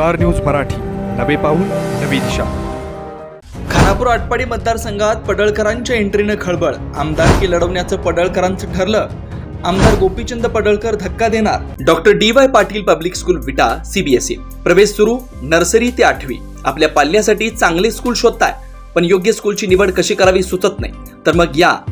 Star news Marathi. नवे पाऊल नवी दिशा. खानापूर आटपाडी मतदारसंघात पडळकरांच्या एंट्रीनं खळबळ. आमदारकी लढवण्याचं पडळकरांचं ठरलं. आमदार गोपीचंद पडळकर धक्का देणार. Doctor D Y Patil public school Vita CBSE प्रवेश सुरू नर्सरी ते आठवी. आपल्या पाल्यासाठी चांगले स्कूल शोधताय पण योग्य स्कूलची निवड कशी करावी सुचत नाही. तर मग या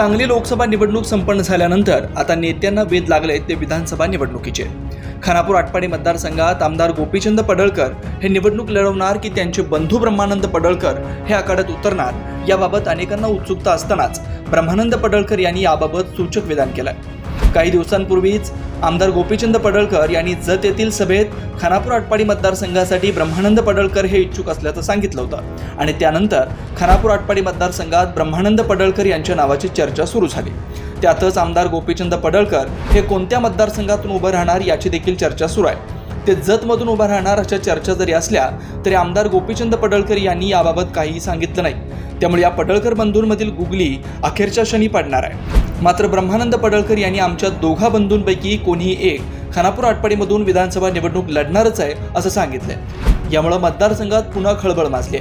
सांगली लोकसभा निवडणूक संपन्न झाल्यानंतर आता नेत्यांना वेध लागले ते विधानसभा निवडणुकीचे. खानापूर आटपाडी मतदारसंघात आमदार गोपीचंद पडळकर हे निवडणूक लढवणार की त्यांचे बंधू ब्रह्मानंद पडळकर हे आखाड्यात उतरणार? याबाबत अनेकांना उत्सुकता असतानाच ब्रह्मानंद पडळकर यांनी याबाबत सूचक विधान केलं काही दिवसांपूर्वीच आमदार गोपीचंद पडळकर यांनी जत येथील सभेत खानापूर आटपाडी मतदारसंघासाठी ब्रह्मानंद पडळकर हे इच्छुक असल्याचं सांगितलं होतं. आणि त्यानंतर खानापूर आटपाडी मतदारसंघात ब्रह्मानंद पडळकर यांच्या नावाची चर्चा सुरू झाली. त्यातच आमदार गोपीचंद पडळकर हे कोणत्या मतदारसंघातून उभं राहणार याची देखील चर्चा सुरू आहे. ते जतमधून उभं राहणार अशा चर्चा जरी असल्या तरी आमदार गोपीचंद पडळकर यांनी याबाबत काहीही सांगितलं नाही. त्यामुळे या पडळकर बंधूंमधील गुगली अखेरच्या क्षणी पडणार आहे. मात्र ब्रह्मानंद पडळकर यांनी आमच्या दोघा बंधूंपैकी कोणीही एक खानापूर आटपाडीमधून विधानसभा निवडणूक लढणारच आहे असं सांगितलंय. यामुळं मतदारसंघात पुन्हा खळबळ माजली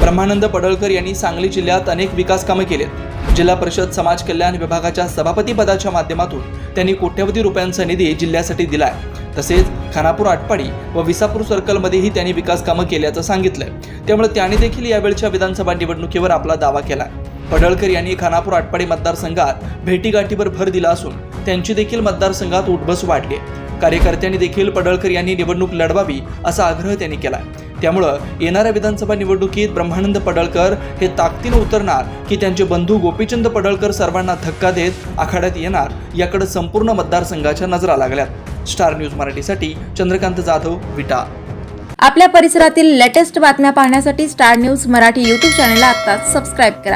ब्रह्मानंद पडळकर यांनी सांगली जिल्ह्यात अनेक विकास कामं केलेत. जिल्हा परिषद समाज कल्याण विभागाच्या सभापती पदाच्या माध्यमातून त्यांनी कोट्यवधी रुपयांचा निधी जिल्ह्यासाठी दिलाय. तसेच खानापूर आटपाडी व विसापूर सर्कलमध्येही त्यांनी विकास कामं केल्याचं सांगितलंय. त्यामुळे त्याने देखील यावेळच्या विधानसभा निवडणुकीवर आपला दावा केला पडळकर यांनी खानापूर आटपाडी मतदारसंघात भेटीगाठीवर भर दिला असून त्यांची देखील मतदारसंघात उठबस वाढली कार्यकर्त्यांनी देखील पडळकर यांनी निवडणूक लढवावी असा आग्रह त्यांनी केला त्यामुळं येणाऱ्या विधानसभा निवडणुकीत ब्रह्मानंद पडळकर हे ताकदीनं उतरणार की त्यांचे बंधू गोपीचंद पडळकर सर्वांना धक्का देत आखाड्यात येणार याकडे संपूर्ण मतदारसंघाच्या नजरा लागल्यात. स्टार न्यूज मराठीसाठी चंद्रकांत जाधव विटा. आपल्या परिसरातील लेटेस्ट बातम्या पाहण्यासाठी स्टार न्यूज मराठी यूट्यूब चॅनलला आत्ताच सबस्क्राईब करा.